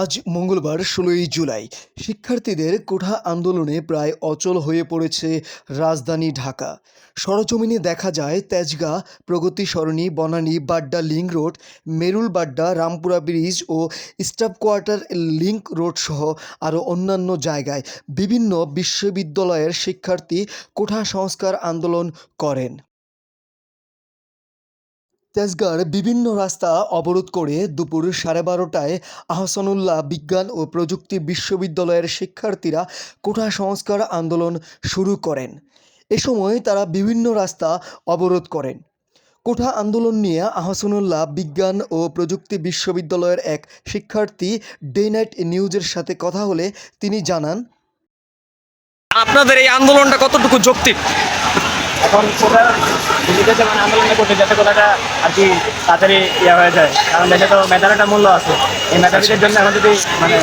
আজ মঙ্গলবার ষোলোই জুলাই। শিক্ষার্থীদের কোঠা আন্দোলনে প্রায় অচল হয়ে পড়েছে রাজধানী ঢাকা। সরজমিনে দেখা যায়, Tejgaon, Pragati Sarani, Banani, Badda link road, Merul Badda, Rampura bridge ও স্টাফ কোয়ার্টার লিঙ্ক রোড সহ আরও অন্যান্য জায়গায় বিভিন্ন বিশ্ববিদ্যালয়ের শিক্ষার্থী কোঠা সংস্কার আন্দোলন করেন। তেজগাঁর বিভিন্ন রাস্তা অবরোধ করে দুপুর সাড়ে বারোটায় আহসানুল্লাহ বিজ্ঞান ও প্রযুক্তি বিশ্ববিদ্যালয়ের শিক্ষার্থীরা কোঠা সংস্কার আন্দোলন শুরু করেন। এ সময় তারা বিভিন্ন রাস্তা অবরোধ করেন। কোঠা আন্দোলন নিয়ে আহসানুল্লাহ বিজ্ঞান ও প্রযুক্তি বিশ্ববিদ্যালয়ের এক শিক্ষার্থী ডে নাইট নিউজের সাথে কথা হলে তিনি জানান, আপনাদের এই আন্দোলনটা কতটুকু যৌক্তিক? এখন কোটা বিদেশে মানে আন্দোলন করতে যাতে কোটাটা আর কি তাড়াতাড়ি ইয়ে হয়ে যায়। কারণ দেশে তো মেধার একটা মূল্য আছে। এই মেধাবীদের জন্য এখন যদি মানে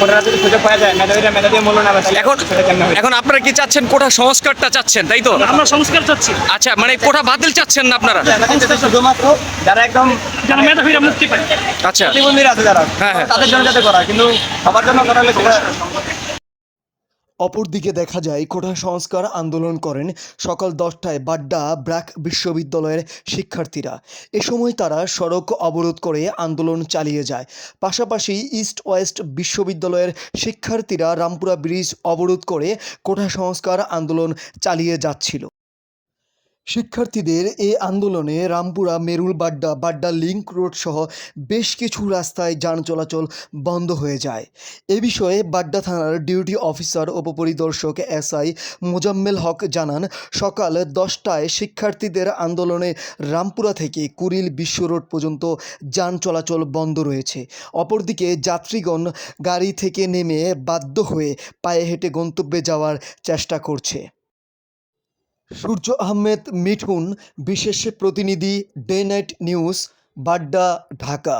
কোটাটা যদি সুযোগ পাওয়া যায় মেধাবীরা মেধা দিয়ে মূল্য তাহলে এখন সেটা এখন আপনারা কি চাচ্ছেন কোঠা সংস্কারটা চাচ্ছেন তাই তো? আমরা সংস্কার চাচ্ছি। আচ্ছা মানে কোঠা বাতিল চাচ্ছেন না আপনারা? শুধুমাত্র যারা একদম যেন মেধাবীরা মুক্তি পায়। আচ্ছা। প্রতিবন্ধীরা আছে যারা হ্যাঁ, হ্যাঁ। তাদের জন্য যাতে করা কিন্তু সবার জন্য করা হলে সেটা অপরদিকে দেখা যায় কোটা সংস্কার আন্দোলন করেন সকাল দশটায় বাড্ডা ব্র্যাক বিশ্ববিদ্যালয়ের শিক্ষার্থীরা। এ সময় তারা সড়ক অবরোধ করে আন্দোলন চালিয়ে যায়। পাশাপাশি ইস্ট ওয়েস্ট বিশ্ববিদ্যালয়ের শিক্ষার্থীরা রামপুরা ব্রিজ অবরোধ করে কোটা সংস্কার আন্দোলন চালিয়ে যাচ্ছিল। শিক্ষার্থীদের এ আন্দোলনে রামপুরা মেরুল বাড্ডা বাড্ডা লিংক রোড সহ বেশ কিছু রাস্তায় যান চলাচল বন্ধ হয়ে যায়। এ বিষয়ে বাড্ডা থানার ডিউটি অফিসার, উপপরিদর্শক এসআই মোজাম্মেল হক জানান, সকাল দশটায় শিক্ষার্থীদের আন্দোলনে রামপুরা থেকে কুড়িল বিশ্ব রোড পর্যন্ত যান চলাচল বন্ধ রয়েছে। অপরদিকে যাত্রীগণ গাড়ি থেকে নেমে বাধ্য হয়ে পায়ে হেঁটে গন্তব্যে যাওয়ার চেষ্টা করছে। সূর্য আহমেদ মিঠুন বিশেষ প্রতিনিধি day night news Badda Dhaka.